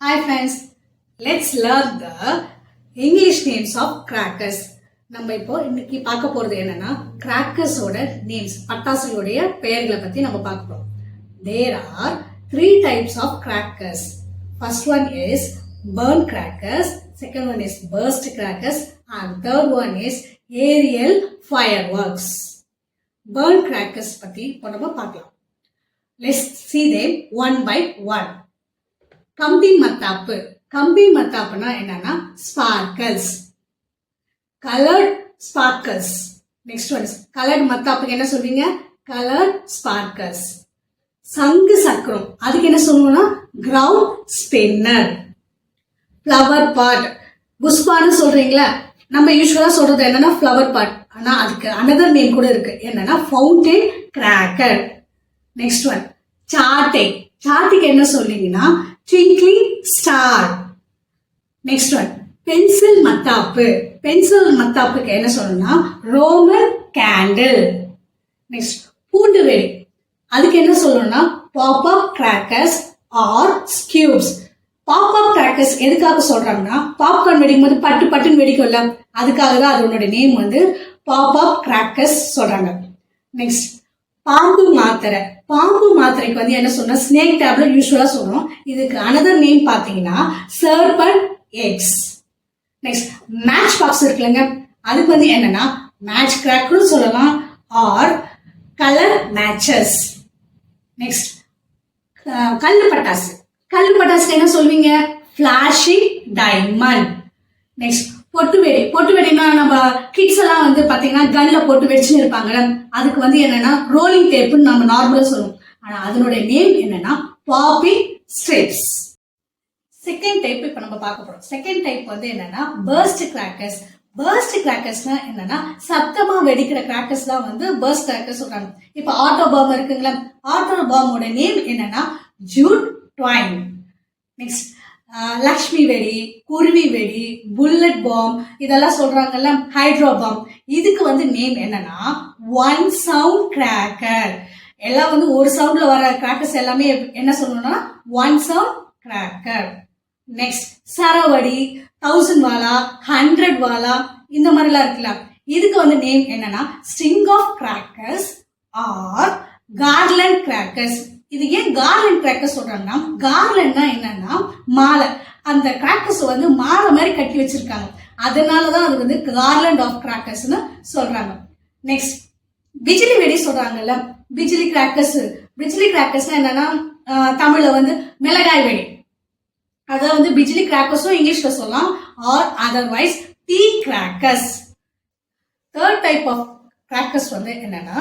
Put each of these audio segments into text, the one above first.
Hi friends let's learn the English names of crackers நம்ம இப்போ இன்னைக்கு பார்க்க போகிறது என்னன்னா கிராக்கர்ஸோட நேம்ஸ் பட்டாசுகளுடைய பெயர்களை பற்றி நம்ம பார்க்குறோம் there are three types of crackers first one is burn crackers second one is burst crackers and third one is aerial fireworks burn crackers பற்றி இப்போ நம்ம பார்க்கலாம். Let's see them one by one கம்பி மத்தாப்பு. கம்பி மத்தாப்புனா என்னன்னா sparkles coloured sparkles next one coloured மத்தாப்புக்கு என்ன சொல்வீங்க கலர்ட் ஸ்பார்க்கல்ஸ் சங்கு சக்கரம். அதுக்கு என்ன சொல்லணும்னா கிரவுண்ட் ஸ்பின்னர் ஃப்ளவர் பாட் புஷ்பான்னு சொல்றீங்களா நம்ம யூஸ்வலா சொல்றது என்னன்னா ஃப்ளவர் பாட் ஆனா அதுக்கு அனதர் நேம் கூட இருக்கு. என்னன்னா ஃபவுண்டைன் கிராக்கர் நெக்ஸ்ட் ஒன் சாட்டை. சாட்டைக்கு என்ன சொல்றீங்கன்னா twinkly star next one pencil மத்தாப்பு பென்சில் மத்தாப்புக்கு என்ன சொல்லணும்னா ரோமர் கேண்டில் நெக்ஸ்ட் பூண்டு வெடி அதுக்கு என்ன சொல்லணும்னா பாப்பா crackers or squibs pop crackers எதுக்காக சொல்றாங்கன்னா பாப்கார்ன் வெடிக்கும் போது பட்டு பட்டுன்னு வெடிக்கும்ல அதுக்காக தான் அதனுடைய நேம் வந்து பாப் கிராக்கர்ஸ் சொல்றாங்க. நெக்ஸ்ட் பாம்பு மாத்திரை. பாம்பு மாத்திரைக்கு வந்து என்ன சொன்னா ஸ்னேக் டேப்லெட் யூஸ்வலா சொல்றோம். இதுக்கு அனதர் நேம் பாத்தீங்கன்னா serpent eggs next match box இருக்குல்லங்க. அதுக்கு வந்து என்னன்னா மேட்ச் கிராக்னு சொல்லலாம். ஆர் கலர் மேட்சஸ் நெக்ஸ்ட் கல் பட்டாசு. கல் பட்டாசுக்கு என்ன சொல்வீங்க? ஃபிளாஷிங் டைமண்ட் நெக்ஸ்ட் பொட்டு வெடி பொட்டு வெடினா நம்ம கிட்ஸ் எல்லாம் வந்து பாத்தீங்கன்னா கன்ல போட்டு வெடிச்சுன்னு இருப்பாங்கல்ல அதுக்கு வந்து என்னன்னா ரோலிங் டேப்புன்னு நம்ம நார்மலா சொல்லுவோம். ஆனா அதனுடைய நேம் என்னன்னா பாப்பி ஸ்ட்ரிப்ஸ் செகண்ட் டைப் இப்போ நம்ம பார்க்க போறோம். செகண்ட் டைப் வந்து என்னன்னா பர்ஸ்ட் கிராக்கர்ஸ் பர்ஸ்ட் கிராக்கர்ஸ்னா என்னன்னா சத்தமா வெடிக்கிற கிராக்கர்ஸ் தான் வந்து பர்ஸ்ட் கிராக்கர்ஸ் சொல்றாங்க. இப்போ ஆட்டோ பாம் இருக்குங்களா? ஆட்டோ பாமோட நேம் என்னன்னா ஜூட் ட்வைன் நெக்ஸ்ட் லக்ஷ்மி வெடி குருவி வெடி புல்லட் பாம் இதெல்லாம் சொல்றாங்கல்ல ஹைட்ரோ பாம். இதுக்கு வந்து நேம் என்னன்னா ஒன் சவுண்ட் கிராக்கர். எல்லாம் வந்து ஒரு சவுண்ட்ல வர கிராக்கர்ஸ் எல்லாமே என்ன சொல்லணும்னா ஒன் சவுண்ட் கிராக்கர். நெக்ஸ்ட் சரவடி தௌசண்ட் வாலா ஹண்ட்ரட் வாலா இந்த மாதிரிலாம் இருக்குல்ல. இதுக்கு வந்து நேம் என்னன்னா string of crackers or garland crackers இது ஏன் கார்லண்ட் கிராக்கர்ஸ் சொல்றாங்கன்னா கார்லண்ட்னா என்னன்னா மாலை. அந்த கிராக்கர்ஸ் வந்து மாலை மாதிரி கட்டி வச்சிருக்காங்க. அதனாலதான் அது வந்து கார்லண்ட் ஆஃப் கிராக்கர்ஸ்னு சொல்றாங்க. நெக்ஸ்ட் பிஜிலி வெடி சொல்றாங்கல்ல பிஜிலி கிராக்கர்ஸ் பிஜிலி கிராக்கர்ஸ்னா என்னன்னா தமிழ்ல வந்து மிளகாய் வெடி. அதை வந்து பிஜிலி கிராக்கர்ஸும் இங்கிலீஷ்ல சொல்லலாம். Or otherwise T crackers third type of crackers வந்து என்னன்னா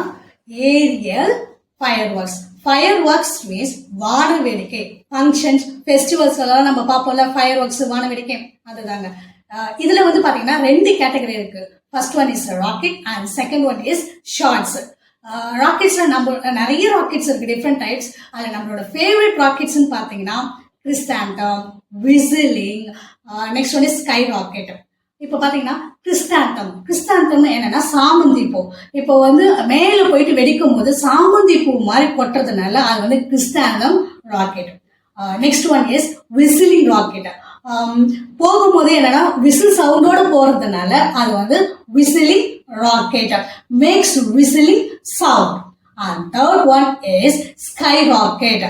aerial fire works fire works means வான வேடிக்கை ஃபங்க்ஷன்ஸ் ஃபெஸ்டிவல்ஸ் எல்லாம் நம்ம பார்ப்போம்ல ஃபயர் ஒர்க்ஸ் வான வேடிக்கை அதுதாங்க இதுல வந்து பாத்தீங்கன்னா ரெண்டு கேட்டகரி இருக்கு. First one is rocket and second one is shots ராக்கெட்ஸ்ல நம்ம நிறைய ராக்கெட்ஸ் இருக்கு டிஃப்ரெண்ட் டைப்ஸ் அதுல நம்மளோட ஃபேவரட் ராக்கெட்ஸ்னு பாத்தீங்கன்னா கிறிஸ்டாண்டம் whistling next one is sky rocket இப்போ பாத்தீங்கன்னா கிறிஸ்தாந்தம் கிறிஸ்தாந்தம் என்னன்னா சாமந்தி பூ. இப்போ வந்து மேல போயிட்டு வெடிக்கும் போது சாமந்தி பூ மாதிரி கொட்டுறதுனால அது வந்து கிறிஸ்தாந்தம் rocket next one is whistling rocket போகும்போது என்னன்னா விசில் சவுண்டோட போறதுனால அது வந்து whistling rocket makes whistling sound and third one is sky rocket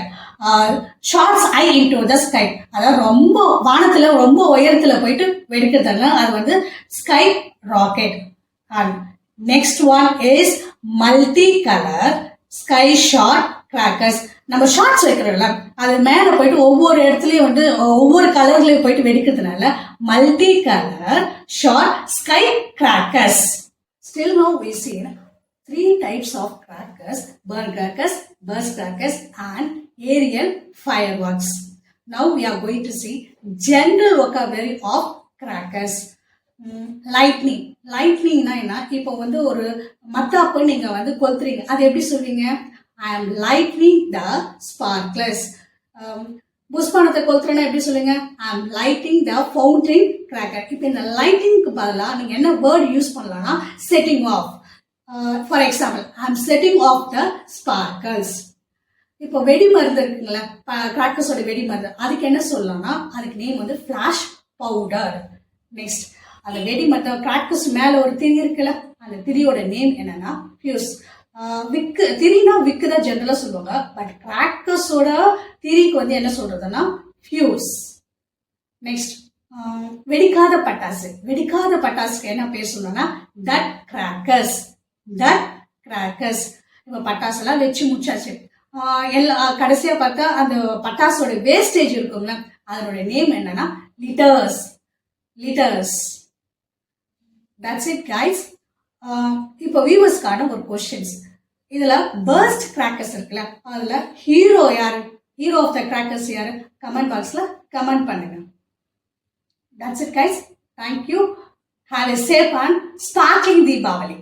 shoots high into the sky அதாவது ரொம்ப வானத்துல ரொம்ப உயரத்துல போயிட்டு வெடிக்கிறதுனால அது வந்து sky rocket and next one is multi colour sky shot crackers நம்ம ஷார்ட்ஸ் வைக்கிறோம்ல அது மேலே போயிட்டு ஒவ்வொரு இடத்துலையும் வந்து ஒவ்வொரு கலர்லையும் போயிட்டு வெடிக்கிறதுனால multi colour shot sky crackers still no we three types of crackers crackers burn crackers burst crackers aerial fireworks. Now we are going to see general vocabulary of crackers. Mm, lightning லைட்னிங்னா என்ன? இப்போ வந்து ஒரு மத்தாப்பு நீங்கள் வந்து கொத்துறீங்க அது எப்படி சொல்வீங்க? I am lightning the sparkles புஷ்பானத்தை கொளுத்துறேன்னா எப்படி சொல்லுங்க? ஐ ஆம் லைட்டிங் த ஃபவுண்டைன் கிராக்கர் இப்போ இந்த லைட்டிங்க்கு பதிலாக நீங்கள் என்ன வேர்டு யூஸ் பண்ணலாம்னா setting off for example I am setting off the sparkles இப்போ வெடி மருந்து இருக்குங்களா கிராக்கர்ஸோட வெடி மருந்து அதுக்கு என்ன சொல்லலாம்னா அதுக்கு நேம் வந்து ஃபிளாஷ் பவுடர் நெக்ஸ்ட் அந்த வெடி மருந்து கிராக்கர்ஸ் மேல ஒரு திரி இருக்குல்ல அந்த திரியோட நேம் என்னன்னா ஃபியூஸ் விக்கு திரினா விக்கு தான் ஜென்ரலா சொல்லுவாங்க. பட் கிராக்கர்ஸோட திரிக்கு வந்து என்ன சொல்றதுன்னா ஃபியூஸ் நெக்ஸ்ட் வெடிக்காத பட்டாசு. வெடிக்காத பட்டாசுக்கு என்ன பேர் சொல்லணும்னா தட் கிராக்கர்ஸ் தட் கிராக்கர்ஸ் இப்போ பட்டாசுலாம் வச்சு முடிச்சாச்சு. எல்லா கடைசியா பார்த்தா அந்த பட்டாசோட வேஸ்டேஜ் இருக்கும்ல அதனோட நேம் என்னன்னா litres litres that's it guys இப்போ வியூவர்ஸ்க்கான ஒரு கொஸ்டின்ஸ் இதுல பர்ஸ்ட் கிராக்கர்ஸ் இருக்குல்ல அதுல ஹீரோ யாரு? ஹீரோ ஆஃப் த கிராக்கர்ஸ் யாரு? கமெண்ட் பாக்ஸ்ல கமெண்ட் பண்ணுங்க. That's it guys thank you have a safe and sparking Deepavali